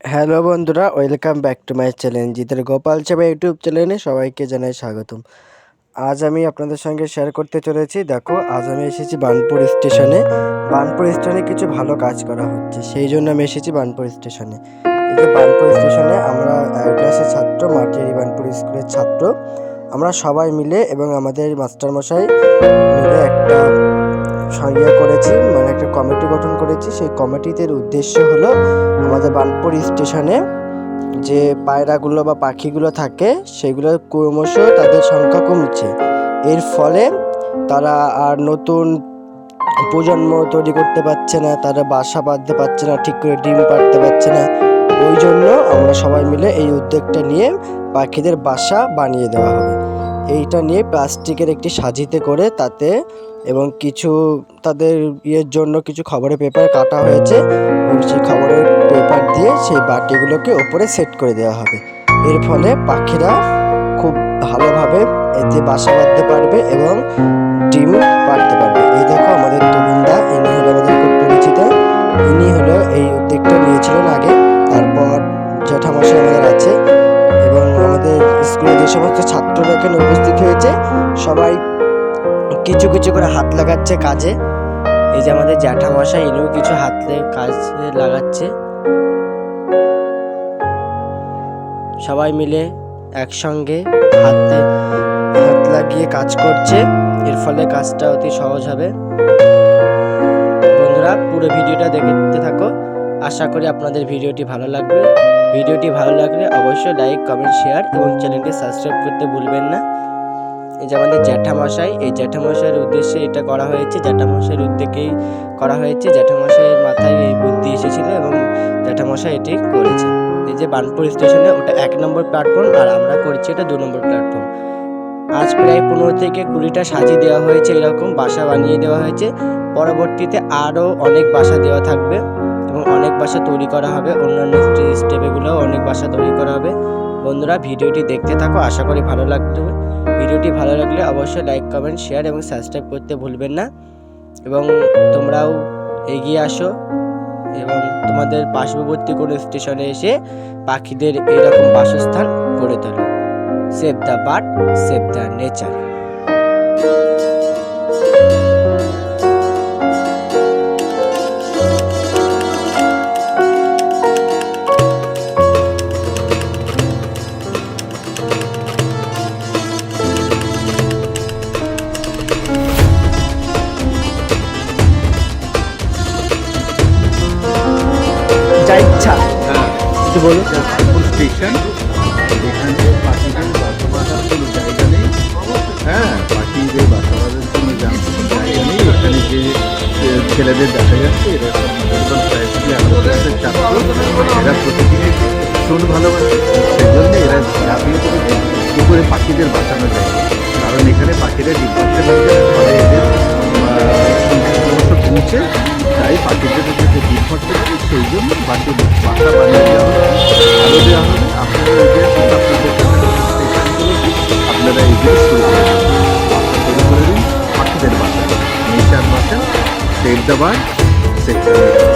Hello বন্ধুরা, welcome back to my channel জিতের গোপাল চাপা ইউটিউব চ্যানেলে সবাইকে জানাই স্বাগতম। আজ আমি আপনাদের সঙ্গে শেয়ার করতে চলেছি। দেখো, আজ আমি এসেছি বানপুর স্টেশনে। বানপুর স্টেশনে কিছু ভালো কাজ করা হচ্ছে, সেই জন্য আমি এসেছি বানপুর স্টেশনে। এই যে বানপুর স্টেশনে আমরা ক্লাসের ছাত্র, মাটিয়ারি বানপুর স্কুলের ছাত্র। আমরা সবাই মিলে এবং আমাদের মাস্টারমশাই মিলে একটা সঙ্গে করেছি মানে একটা কমিটি গঠন করেছি। সেই কমিটিদের উদ্দেশ্য হলো আমাদের বানপুর স্টেশনে যে পায়রাগুলো বা পাখিগুলো থাকে, সেগুলো ক্রমশ তাদের সংখ্যা কমছে। এর ফলে তারা আর নতুন প্রজন্ম তৈরি করতে পারছে না, তারা বাসা বাঁধতে পারছে না, ঠিক করে ডিম পাড়তে পারছে না। ওই জন্য আমরা সবাই মিলে এই উদ্যোগটা নিয়ে পাখিদের বাসা বানিয়ে দেওয়া হবে। এইটা নিয়ে প্লাস্টিকের একটি সাজিতে করে তাতে এবং কিছু তাদের ইয়ের জন্য কিছু খবরের পেপার কাটা হয়েছে এবং সেই খবরের পেপার দিয়ে সেই বাটিগুলোকে ওপরে সেট করে দেওয়া হবে। এর ফলে পাখিরা খুব ভালোভাবে এতে বাসা বাঁধতে পারবে এবং ডিম পাড়তে পারবে। এই দেখো আমাদের তরুণদা, ইনি হলো আমাদের খুব পরিচিত। ইনি হলো এই উদ্যোগটা নিয়েছিলেন আগে। তারপর জ্যাঠামশাই আমাদের আছে এবং আমাদের স্কুলে যে সমস্ত ছাত্ররা এখানে উপস্থিত হয়েছে, সবাই কিছু কিছু করে হাত লাগাচ্ছে কাজে। এই যে আমাদের জ্যাঠামশাই, ইনিও কিছু হাতে কাজে লাগাচ্ছে। সবাই মিলে একসঙ্গে হাতে হাত লাগিয়ে কাজ করছে। এর ফলে কাজটা অতি সহজ হবে। বন্ধুরা, পুরো ভিডিওটা দেখতে থাকো। আশা করি আপনাদের ভিডিওটি ভালো লাগবে। ভিডিওটি ভালো লাগলে অবশ্যই লাইক, কমেন্ট, শেয়ার এবং চ্যানেলটি সাবস্ক্রাইব করতে ভুলবেন না। এই যে আমাদের জ্যাঠামশাই, এই জ্যাঠামশাইয়ের উদ্দেশ্যে এটা করা হয়েছে। জ্যাঠামশাইয়ের উদ্যোগেই করা হয়েছে। জ্যাঠামশাইয়ের মাথায় এই বুদ্ধি এসেছিল এবং জ্যাঠামশাই এটি করেছে এই যে বানপুর স্টেশনে ওটা এক নম্বর প্ল্যাটফর্ম আর আমরা করছি এটা দু নম্বর প্ল্যাটফর্ম। আজ প্রায় পনেরো থেকে কুড়িটা সাজিয়ে দেওয়া হয়েছে এরকম, বাসা বানিয়ে দেওয়া হয়েছে। পরবর্তীতে আরও অনেক বাসা দেওয়া থাকবে এবং অনেক বাসা তৈরি করা হবে। অন্যান্য স্টেপেগুলোও অনেক বাসা তৈরি করা হবে। বন্ধুরা, ভিডিওটি দেখতে থাকো, আশা করি ভালো লাগবে। ভিডিওটি ভালো লাগলে অবশ্যই লাইক, কমেন্ট, শেয়ার এবং সাবস্ক্রাইব করতে ভুলবেন না। এবং তোমরাও এগিয়ে আসো এবং তোমাদের পার্শ্ববর্তী কোনো স্টেশনে এসে পাখিদের এরকম বাসস্থান গড়ে তোলো। Save the bird save the nature একটু বলো। স্টেশন কোনো জায়গা নেই। হ্যাঁ কোনো জায়গা নেই। ছেলেদের দেখা যাচ্ছে, এরা ভীষণ ভালোবাসে दबाएँ।